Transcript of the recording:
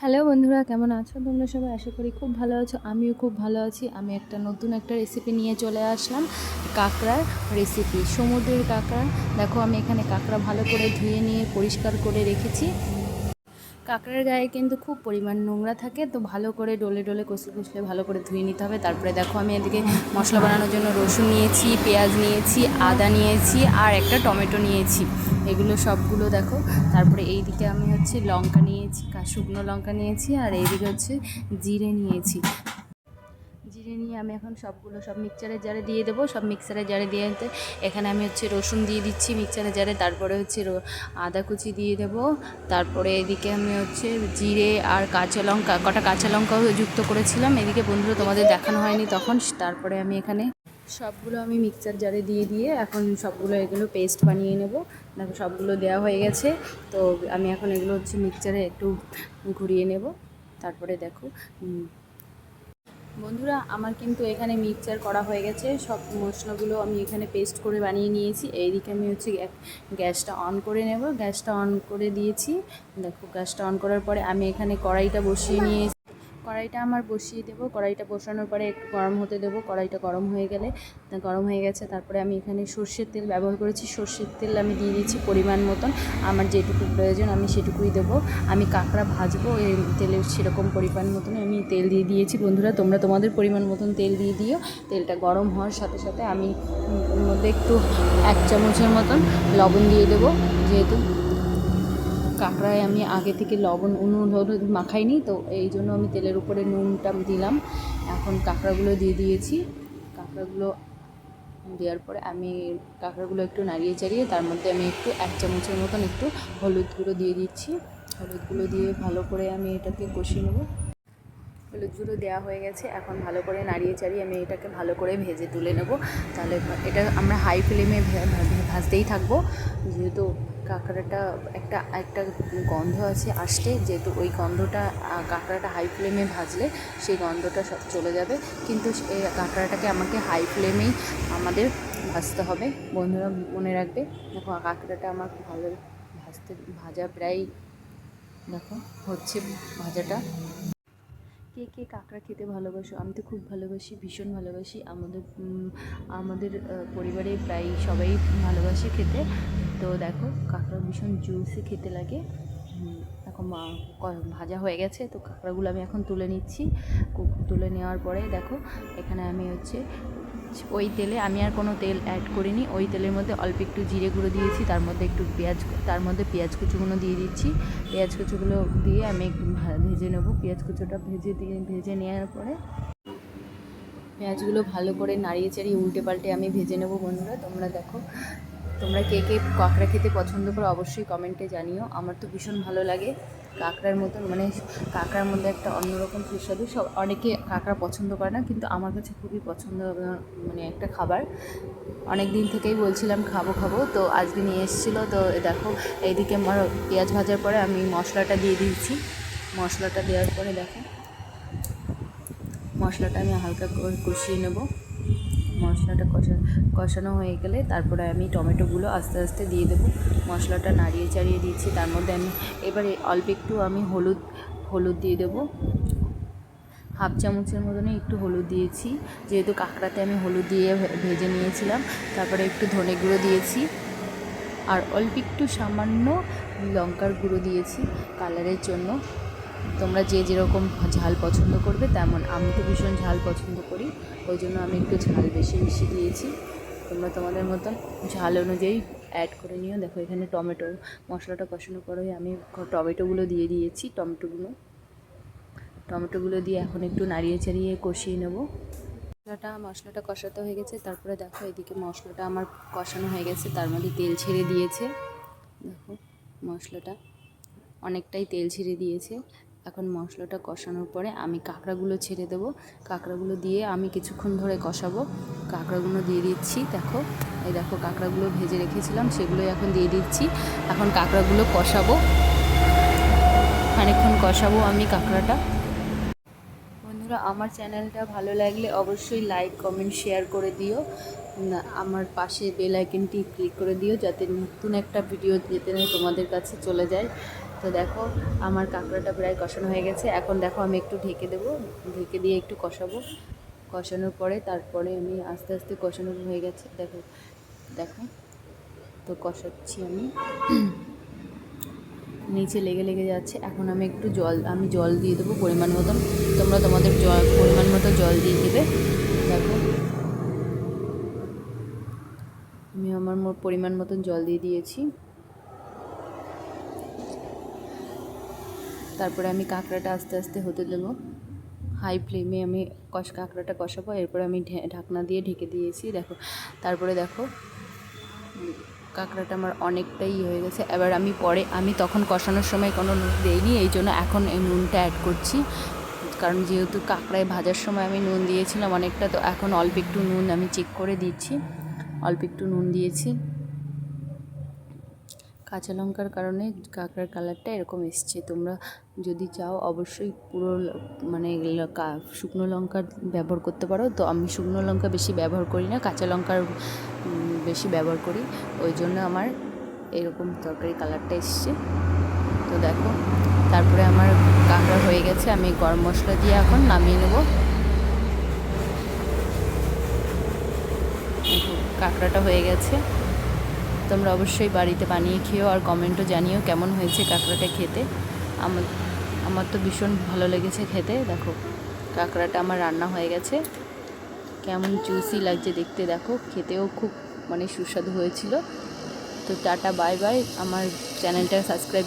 Hello বন্ধুরা, কেমন আছো? তোমরা সবাই আশা করি খুব ভালো আছো, আমিও খুব ভালো আছি। আমি একটা নতুন একটা রেসিপি নিয়ে চলে আসলাম, কাঁকড়ার রেসিপি সমুদ্রের কাঁকড়া। দেখো, আমি এখানে কাঁকড়া ভালো করে ধুয়ে নিয়ে, পরিষ্কার করে রেখেছি। কাঁকড়ার গায়ে কিন্তু খুব পরিমাণ নোংরা থাকে, তো ভালো করে ডলে ডলে কষলে কষলে ভালো করে ধুয়ে নিতে হবে। তারপরে দেখো আমি এদিকে মশলা বানানোর জন্য রসুন নিয়েছি, পেঁয়াজ নিয়েছি, আদা নিয়েছি আর একটা টমেটো নিয়েছি। এগুলো সবগুলো দেখো, তারপরে এই দিকে আমি হচ্ছে লঙ্কা নিয়েছি শুকনো লঙ্কা নিয়েছি আর এইদিকে হচ্ছে জিরে নিয়েছি। জিরে নিয়ে আমি এখন সবগুলো, সব মিক্সচারের জারে দিয়ে দেবো, সব মিক্সারের জারে দিয়ে এখানে আমি হচ্ছে রসুন দিয়ে দিচ্ছি মিক্সচারের জারে, তারপরে হচ্ছে আদা কুচি দিয়ে দেবো, তারপরে এদিকে আমি হচ্ছে জিরে আর কাঁচা লঙ্কা, কটা কাঁচা লঙ্কাও যুক্ত করেছিলাম, এদিকে বন্ধুরা তোমাদের দেখানো হয়নি তখন, তারপরে আমি এখানে সবগুলো আমি মিক্সচার জারে দিয়ে দিয়ে এখন সবগুলো এগুলো পেস্ট বানিয়ে নেব, দেখো সবগুলো দেওয়া হয়ে গেছে, তো আমি এখন এগুলো হচ্ছে মিক্সচারে একটু ঘুরিয়ে নেব, তারপরে দেখো বন্ধুরা, আমার কিন্তু এখানে মিক্সচার করা হয়ে গেছে। সব মশলাগুলো আমি এখানে পেস্ট করে বানিয়ে নিয়েছি। এইদিকে আমি হচ্ছে গ্যা- গ্যাসটা অন করে নেব। গ্যাসটা অন করে দিয়েছি। দেখো, গ্যাসটা অন করার পরে আমি এখানে কড়াইটা বসিয়ে নিয়েছি। কড়াইটা আমার বসিয়ে দেবো। কড়াইটা বসানোর পরে একটু গরম হতে দেবো। কড়াইটা গরম হয়ে গেলে গরম হয়ে গেছে, তারপরে আমি এখানে সর্ষের তেল ব্যবহার করেছি। সর্ষের তেল আমি দিয়ে দিচ্ছি পরিমাণ মতন। আমার যেটুকু প্রয়োজন আমি সেটুকুই দেবো। আমি কাঁকড়া ভাজবো এই তেলের সেরকম পরিমাণ মতন আমি তেল দিয়ে দিয়েছি। বন্ধুরা, তোমরা তোমাদের পরিমাণ মতন তেল দিয়ে দিও। তেলটা গরম হওয়ার সাথে সাথে আমি মধ্যে একটু এক চামচের মতন লবণ দিয়ে দেবো। যেহেতু কাঁকড়ায় আমি আগে থেকে লবণ উনুন হলুদ মাখাইনি, তো এই জন্য আমি তেলের উপরে নুনটা দিলাম। এখন কাঁকড়াগুলো দিয়ে দিয়েছি। কাঁকড়াগুলো দেওয়ার পরে আমি কাঁকড়াগুলো একটু নাড়িয়ে চাড়িয়ে, তার মধ্যে আমি একটু এক চামচের মতন একটু হলুদ গুঁড়ো দিয়ে দিচ্ছি। হলুদ গুঁড়ো দিয়ে ভালো করে আমি এটাকে কষিয়ে নেব। হলুদ গুঁড়ো দেওয়া হয়ে গেছে। এখন ভালো করে নাড়িয়ে চাড়িয়ে আমি এটাকে ভালো করে ভেজে তুলে নেব। তাহলে এটা আমরা হাই ফ্লেমে ভাজতেই থাকব। যেহেতু কাঁকড়াটা একটা একটা গন্ধ আছে আসতে যেহেতু ওই গন্ধটা কাঁকড়াটা হাই ফ্লেমে ভাজলে সেই গন্ধটা সব চলে যাবে। কিন্তু এই কাঁকড়াটাকে আমাকে হাই ফ্লেমেই আমাদের ভাজতে হবে। বন্ধুরা মনে রাখবে, দেখো কাঁকড়াটা আমার ভালো ভাজতে, ভাজা প্রায়, দেখো, হচ্ছে ভাজাটা। কে কে কাঁকড়া খেতে ভালোবাসো? আমি তো খুব ভালোবাসি, ভীষণ ভালোবাসি। আমাদের আমাদের পরিবারে প্রায় সবাই ভালোবাসে খেতে। তো দেখো, কাঁকড়া ভীষণ জুসি খেতে লাগে। এখন ভাজা হয়ে গেছে, তো কাঁকড়াগুলো আমি এখন তুলে নিচ্ছি। তুলে নেওয়ার পরে দেখো, এখানে আমি হচ্ছে, ওই তেলে আমি আর কোনো তেল অ্যাড করিনি। ওই তেলের মধ্যে অল্প একটু জিরে গুঁড়ো দিয়েছি, তার মধ্যে একটু পেঁয়াজ, তার মধ্যে পেঁয়াজ কুচুগুলো দিয়ে দিচ্ছি। পেঁয়াজ কুচুগুলো দিয়ে আমি ভেজে নেব। পেঁয়াজ কুচোটা ভেজে দিয়ে, ভেজে নেওয়ার পরে পেঁয়াজগুলো ভালো করে নাড়িয়ে চাড়িয়ে উল্টে পাল্টে আমি ভেজে নেব বন্ধুরা। তোমরা দেখো তোমরা কে কে কাঁকড়া খেতে পছন্দ করো অবশ্যই কমেন্টে জানিও। আমার তো ভীষণ ভালো লাগে কাঁকড়ার মতন মানে কাঁকড়ার মধ্যে একটা অন্যরকম সুস্বাদু। সব, অনেকে কাঁকড়া পছন্দ করে না, কিন্তু আমার কাছে খুবই পছন্দ মানে একটা খাবার। অনেক দিন থেকেই বলছিলাম খাব খাব, তো আজকে নিয়ে এসেছিল। তো দেখো, এইদিকে আমার পেঁয়াজ ভাজার পরে আমি মশলাটা দিয়ে দিয়েছি। মশলাটা দেওয়ার পরে দেখো, মশলাটা আমি হালকা করে কষিয়ে নেব। মশলাটা কষা, কষানো হয়ে গেলে তারপরে আমি টমেটোগুলো আস্তে আস্তে দিয়ে দেবো। মশলাটা নাড়িয়ে চাড়িয়ে দিচ্ছি, তার মধ্যে আমি এবারে অল্প একটু আমি হলুদ হলুদ দিয়ে দেবো। হাফ চামচের মতনই একটু হলুদ দিয়েছি, যেহেতু কাঁকড়াতে আমি হলুদ দিয়ে ভেজে নিয়েছিলাম, তারপরে একটু ধনে গুঁড়ো দিয়েছি। আর অল্প একটু সামান্য লঙ্কার গুঁড়ো দিয়েছি কালারের জন্য। তোমরা যে যেরকম ঝাল পছন্দ করবে, তেমন আমি তো ভীষণ ঝাল পছন্দ করি, ওই জন্য আমি একটু ঝাল বেশি বেশি দিয়েছি। তোমরা তোমাদের মতন ঝাল অনুযায়ী অ্যাড করে নিও। দেখো এখানে টমেটো মশলাটা কষানো পরে আমি টমেটোগুলো দিয়ে দিয়েছি, টমেটোগুলো। টমেটোগুলো দিয়ে এখন একটু নাড়িয়ে চাড়িয়ে কষিয়ে নেব। মশলাটা মশলাটা কষাতে হয়ে গেছে, তারপরে দেখো এদিকে মশলাটা আমার কষানো হয়ে গেছে, তার মধ্যে তেল ছেড়ে দিয়েছে। দেখো মশলাটা অনেকটাই তেল ছেড়ে দিয়েছে। এখন মশলাটা কষানোর পরে আমি কাঁকড়াগুলো ছেড়ে দেবো। কাঁকড়াগুলো দিয়ে আমি কিছুক্ষণ ধরে কষাবো। কাঁকড়াগুলো দিয়ে দিচ্ছি, দেখো। এই দেখো কাঁকড়াগুলো ভেজে রেখেছিলাম, সেগুলোই এখন দিয়ে দিচ্ছি। এখন কাঁকড়াগুলো কষাবো। খানিকক্ষণ কষাবো আমি কাঁকড়াটা। বন্ধুরা, আমার চ্যানেলটা ভালো লাগলে অবশ্যই লাইক, কমেন্ট, শেয়ার করে দিও। আমার পাশে বেল আইকনটি ক্লিক করে দিও, যাতে নতুন একটা ভিডিও যেতে তোমাদের কাছে চলে যায়। তো দেখো, আমার কাঁকড়াটা প্রায় কষানো হয়ে গেছে। এখন দেখো, আমি একটু ঢেকে দেবো। ঢেকে দিয়ে একটু কষাবো। কষানোর পরে তারপরে আমি আস্তে আস্তে কষানো হয়ে গেছে। দেখো দেখো। তো কষাচ্ছি আমি। নিচে লেগে লেগে যাচ্ছে। এখন আমি একটু জল, আমি জল দিয়ে দেবো পরিমাণ মতন। তোমরা তোমাদের জল, পরিমাণ মতো জল দিয়ে দেবে। দেখো। আমি আমার পরিমাণ মতন জল দিয়ে দিয়েছি। তারপরে আমি কাঁকড়াটা আস্তে আস্তে হতে দেবো হাই ফ্লেমে আমি কষ, কাঁকড়াটা কষাবো, এরপরে আমি ঢাকনা দিয়ে ঢেকে দিয়েছি, দেখো। তারপরে দেখো, কাঁকড়াটা আমার অনেকটাই ইয়ে হয়ে গেছে। এবার আমি পরে, আমি তখন কষানোর সময় কোনো নুন দিইনি, এই জন্য এখন এই নুনটা অ্যাড করছি। কারণ যেহেতু কাঁকড়ায় ভাজার সময় আমি নুন দিয়েছিলাম অনেকটা, তো এখন অল্প একটু নুন আমি চেক করে দিচ্ছি। অল্প একটু নুন দিয়েছি। কাঁচা লঙ্কার কারণে কাঁকড়ার কালারটা এরকম এসছে। তোমরা যদি চাও অবশ্যই পুরো মানে শুকনো লঙ্কা ব্যবহার করতে পারো। তো আমি শুকনো লঙ্কা বেশি ব্যবহার করি না, কাঁচা লঙ্কার বেশি ব্যবহার করি। ওই জন্য আমার এরকম তরকারি কালারটা এসছে। তো দেখো, তারপরে আমার কাঁকড়া হয়ে গেছে। আমি গরম মশলা দিয়ে এখন নামিয়ে নেব। কাঁকড়াটা হয়ে গেছে। তোমরা অবশ্যই বাড়িতে বানিয়ে খেয়েও আর কমেন্টও জানিও কেমন হয়েছে কাঁকড়াটা খেতে। আমার আমার তো ভীষণ ভালো লেগেছে খেতে। দেখো, কাঁকড়াটা আমার রান্না হয়ে গেছে। কেমন জুসি লাগছে দেখতে, দেখো। খেতেও খুব মানে সুস্বাদু হয়েছিল। তো টাটা বাই বাই আমার চ্যানেলটা সাবস্ক্রাইব